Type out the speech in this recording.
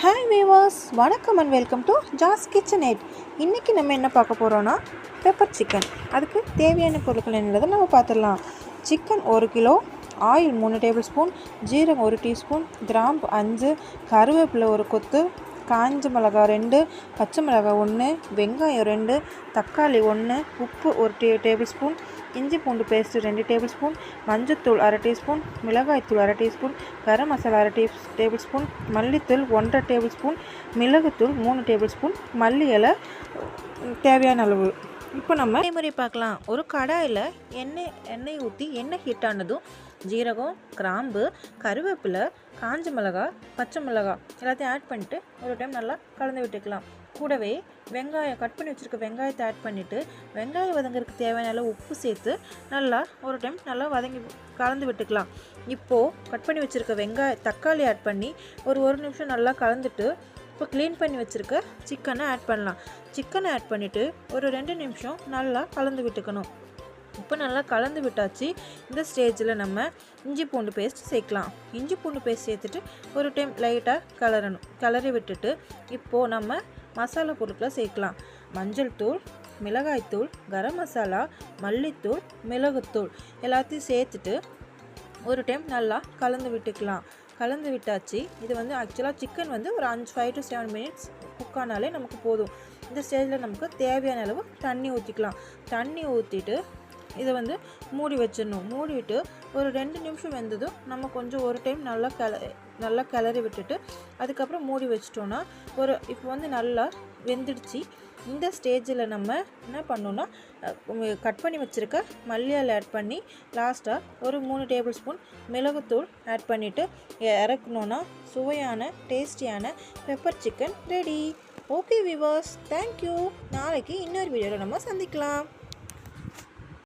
Hi viewers வணக்கம் and welcome to Jas kitchen eight இன்றைக்கி நம்ம என்ன பார்க்க போகிறோன்னா பெப்பர் சிக்கன் அதுக்கு தேவையான பொருட்கள் என்னதை நம்ம பார்த்துடலாம். சிக்கன் ஒரு கிலோ ஆயில் மூணு டேபிள் ஸ்பூன் ஜீரகம் ஒரு டீஸ்பூன் கிராம்பு அஞ்சு கருவேப்பிலை ஒரு கொத்து காஞ்ச மிளகாய் ரெண்டு பச்சை மிளகாய் ஒன்று வெங்காயம் ரெண்டு தக்காளி ஒன்று உப்பு ஒரு டே டேபிள் ஸ்பூன் இஞ்சி பூண்டு பேஸ்ட்டு ரெண்டு டேபிள் ஸ்பூன் மஞ்சத்தூள் அரை டீஸ்பூன் மிளகாய்த்தூள் அரை டீஸ்பூன் கரம் மசாலா அரை டீ டேபிள் ஸ்பூன் மல்லித்தூள் ஒன்றரை டேபிள் ஸ்பூன் மிளகுத்தூள் மூணு டேபிள் ஸ்பூன் மல்லி இலை தேவையான அளவு. இப்போ நம்ம முறை பார்க்கலாம். ஒரு கடாயில் எண்ணெய் எண்ணெய் ஊற்றி எண்ணெய் ஹீட் ஆனதும் ஜீரகம் கிராம்பு கருவேப்பிலை காஞ்ச மிளகாய் பச்சை மிளகாய் எல்லாத்தையும் ஆட் பண்ணிட்டு ஒரு டைம் நல்லா கலந்து விட்டுக்கலாம். கூடவே வெங்காயம் கட் பண்ணி வச்சுருக்க வெங்காயத்தை ஆட் பண்ணிவிட்டு வெங்காயம் வதங்குறதுக்கு தேவையான அளவு உப்பு சேர்த்து நல்லா ஒரு டைம் நல்லா வதங்கி கலந்து விட்டுக்கலாம். இப்போது கட் பண்ணி வச்சுருக்க வெங்காய தக்காளி ஆட் பண்ணி ஒரு ஒரு நிமிஷம் நல்லா கலந்துட்டு இப்போ க்ளீன் பண்ணி வச்சுருக்க சிக்கனை ஆட் பண்ணலாம். சிக்கனை ஆட் பண்ணிவிட்டு ஒரு ரெண்டு நிமிஷம் நல்லா கலந்து விட்டுக்கணும். இப்போ நல்லா கலந்து விட்டாச்சு. இந்த ஸ்டேஜில் நம்ம இஞ்சி பூண்டு பேஸ்ட் சேர்க்கலாம். இஞ்சி பூண்டு பேஸ்ட் சேர்த்துட்டு ஒரு டைம் லைட்டாக கலரணும். கலரி விட்டுட்டு இப்போது நம்ம மசாலா பொருட்களை சேர்க்கலாம். மஞ்சள் தூள் மிளகாய்த்தூள் கரம் மசாலா மல்லித்தூள் மிளகுத்தூள் எல்லாத்தையும் சேர்த்துட்டு ஒரு டைம் நல்லா கலந்து விட்டுக்கலாம். கலந்து விட்டாச்சு. இது வந்து ஆக்சுவலாக சிக்கன் வந்து ஒரு அஞ்சு five to seven minutes cook ஆனாலே நமக்கு போதும். இந்த ஸ்டேஜில் நமக்கு தேவையான அளவு தண்ணி ஊற்றிக்கலாம் தண்ணி ஊற்றிட்டு இதை வந்து மூடி வச்சிடணும். மூடிட்டு ஒரு ரெண்டு நிமிஷம் வெந்ததும் நம்ம கொஞ்சம் ஒரு டைம் நல்லா கிள நல்லா கிளறி விட்டுட்டு அதுக்கப்புறம் மூடி வச்சிட்டோன்னா ஒரு இப்போ வந்து நல்லா வெந்துடுச்சு. இந்த ஸ்டேஜில் நம்ம என்ன பண்ணோன்னா கட் பண்ணி வச்சுருக்க மல்லியால் ஆட் பண்ணி லாஸ்ட்டாக ஒரு மூணு டேபிள் ஸ்பூன் மிளகுத்தூள் ஆட் பண்ணிவிட்டு இறக்கணுன்னா சுவையான டேஸ்டியான pepper chicken ready okay viewers thank you நாளைக்கு இன்னொரு வீடியோவில் நம்ம சந்திக்கலாம்.